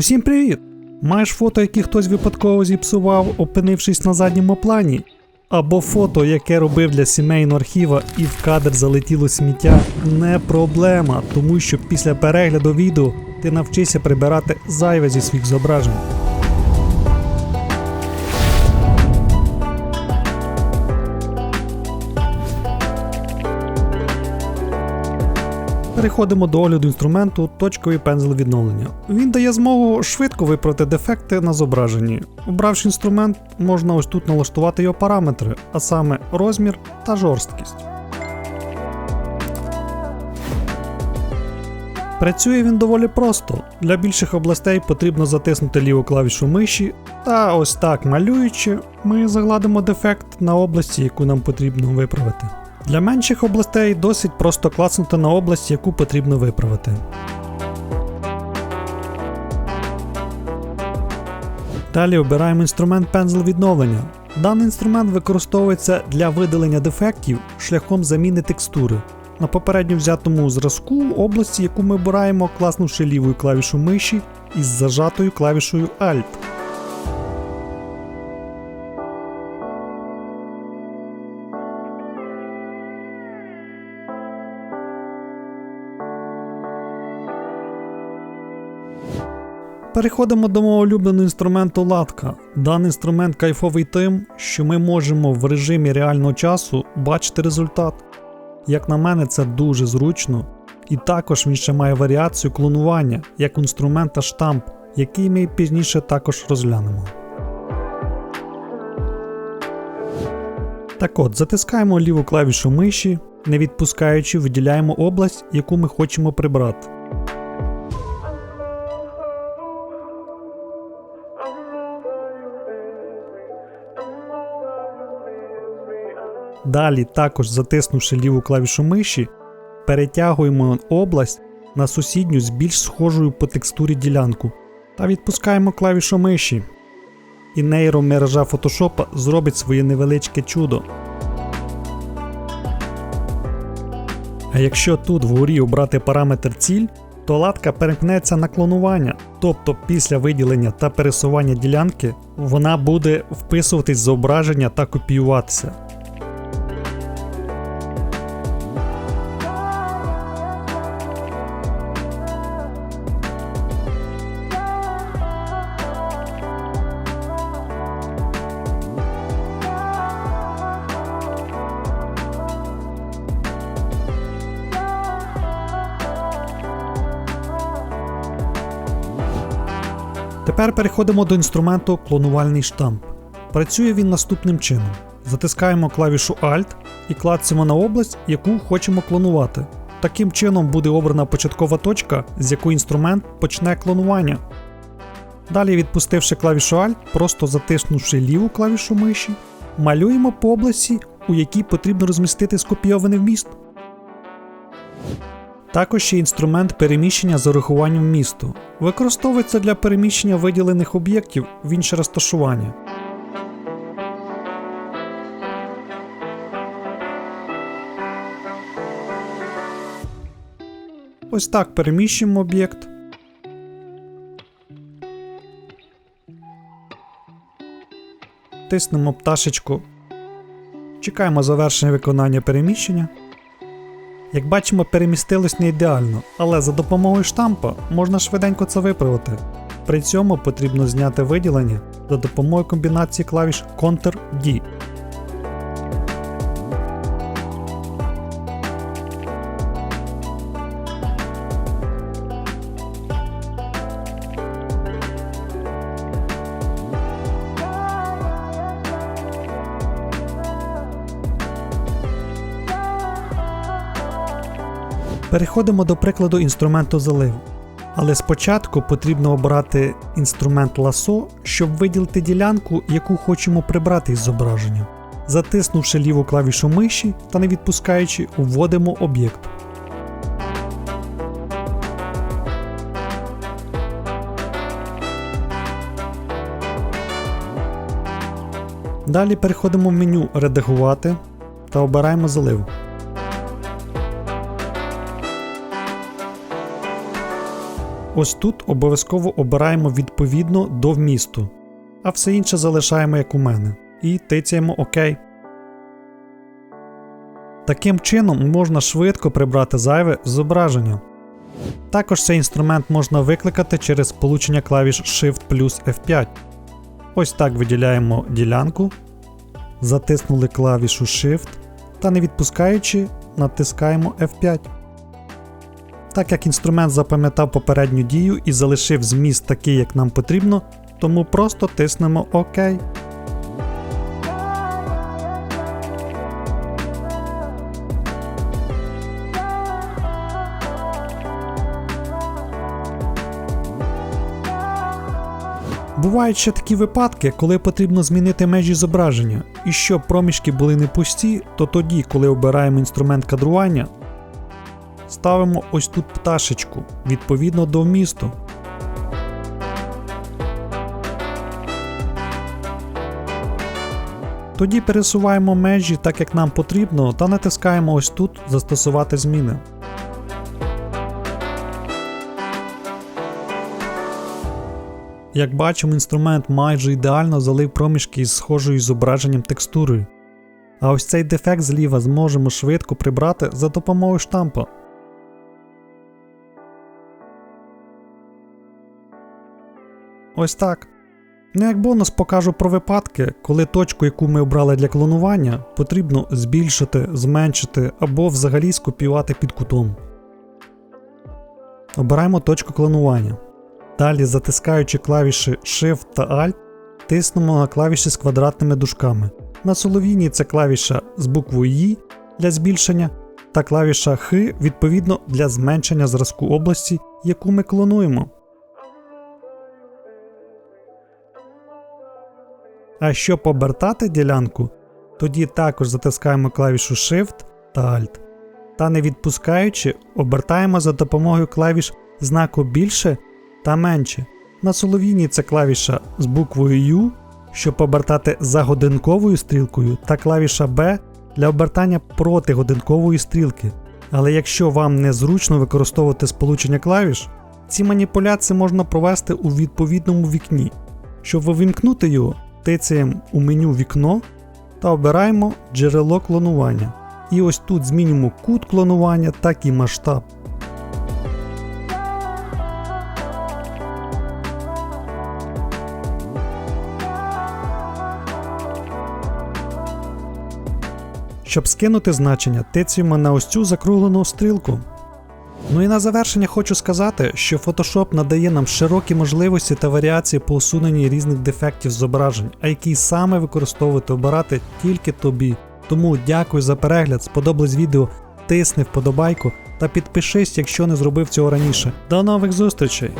Усім привіт! Маєш фото, яке хтось випадково зіпсував, опинившись на задньому плані? Або фото, яке робив для сімейного архіва і в кадр залетіло сміття, не проблема, тому що після перегляду відео ти навчишся прибирати зайве зі своїх зображень. Переходимо до огляду інструменту точковий пензл відновлення. Він дає змогу швидко виправити дефекти на зображенні. Обравши інструмент, можна ось тут налаштувати його параметри, а саме розмір та жорсткість. Працює він доволі просто. Для більших областей потрібно затиснути ліву клавішу миші, та ось так малюючи, ми загладимо дефект на області, яку нам потрібно виправити. Для менших областей досить просто клацнути на область, яку потрібно виправити. Далі обираємо інструмент пензл відновлення. Даний інструмент використовується для видалення дефектів шляхом заміни текстури. На попередньо взятому зразку області, яку ми обираємо, класнувши лівою клавішу миші із зажатою клавішою Alt. Переходимо до мого улюбленого інструменту латка. Даний інструмент кайфовий тим, що ми можемо в режимі реального часу бачити результат. Як на мене, це дуже зручно. І також він ще має варіацію клонування як інструмента штамп, який ми пізніше також розглянемо. Так от, затискаємо ліву клавішу миші, не відпускаючи, виділяємо область, яку ми хочемо прибрати. Далі, також затиснувши ліву клавішу миші, перетягуємо область на сусідню з більш схожою по текстурі ділянку та відпускаємо клавішу миші. І нейромережа Photoshop зробить своє невеличке чудо. А якщо тут вгорі обрати параметр ціль, то латка перемкнеться на клонування, тобто після виділення та пересування ділянки вона буде вписуватись зображення та копіюватися. Тепер переходимо до інструменту клонувальний штамп. Працює він наступним чином: затискаємо клавішу Alt і клацаємо на область, яку хочемо клонувати. Таким чином буде обрана початкова точка, з якої інструмент почне клонування. Далі, відпустивши клавішу Alt, просто затиснувши ліву клавішу миші, малюємо по області, у якій потрібно розмістити скопійований вміст. Також є інструмент переміщення з урахуванням місту. Використовується для переміщення виділених об'єктів в інше розташування. Ось так переміщуємо об'єкт. Тиснемо пташечку. Чекаємо завершення виконання переміщення. Як бачимо, перемістилось не ідеально, але за допомогою штампа можна швиденько це виправити. При цьому потрібно зняти виділення за допомогою комбінації клавіш Ctrl-D. Переходимо до прикладу інструменту залив. Але спочатку потрібно обрати інструмент ласо, щоб виділити ділянку, яку хочемо прибрати із зображення. Затиснувши ліву клавішу миші та не відпускаючи, вводимо об'єкт. Далі переходимо в меню Редагувати та обираємо залив. Ось тут обов'язково обираємо відповідно до вмісту, а все інше залишаємо як у мене. І тицяємо ОК. Таким чином можна швидко прибрати зайве зображення. Також цей інструмент можна викликати через сполучення клавіш Shift плюс F5. Ось так виділяємо ділянку, затиснули клавішу Shift та не відпускаючи, натискаємо F5. Так як інструмент запам'ятав попередню дію і залишив зміст такий, як нам потрібно, тому просто тиснемо ОК. Бувають ще такі випадки, коли потрібно змінити межі зображення, і щоб проміжки були не пусті, то тоді, коли обираємо інструмент кадрування, ставимо ось тут пташечку відповідно до вмісту. Тоді пересуваємо межі так, як нам потрібно, та натискаємо ось тут Застосувати зміни. Як бачимо, інструмент майже ідеально залив проміжки із схожою зображенням текстурою. А ось цей дефект зліва зможемо швидко прибрати за допомогою штампа. Ось так. Ну як бонус покажу про випадки, коли точку, яку ми обрали для клонування, потрібно збільшити, зменшити або взагалі скопіювати під кутом. Обираємо точку клонування. Далі, затискаючи клавіші Shift та Alt, тиснемо на клавіші з квадратними дужками. На соловійні це клавіша з буквою «І» для збільшення, та клавіша Х відповідно для зменшення зразку області, яку ми клонуємо. А щоб обертати ділянку, тоді також затискаємо клавішу Shift та Alt. Та не відпускаючи, обертаємо за допомогою клавіш знаку більше та менше. На соловійні це клавіша з буквою U, щоб обертати за годинковою стрілкою, та клавіша B для обертання проти годинкової стрілки. Але якщо вам незручно використовувати сполучення клавіш, ці маніпуляції можна провести у відповідному вікні. Щоб увімкнути його, тицяємо у меню Вікно та обираємо джерело клонування. І ось тут змінюємо кут клонування, так і масштаб. Щоб скинути значення, тицюємо на ось цю закруглену стрілку. Ну і на завершення хочу сказати, що Photoshop надає нам широкі можливості та варіації по усуненні різних дефектів зображень, а які саме використовувати обирати тільки тобі. Тому дякую за перегляд, сподобалось відео, тисни вподобайку та підпишись, якщо не зробив цього раніше. До нових зустрічей!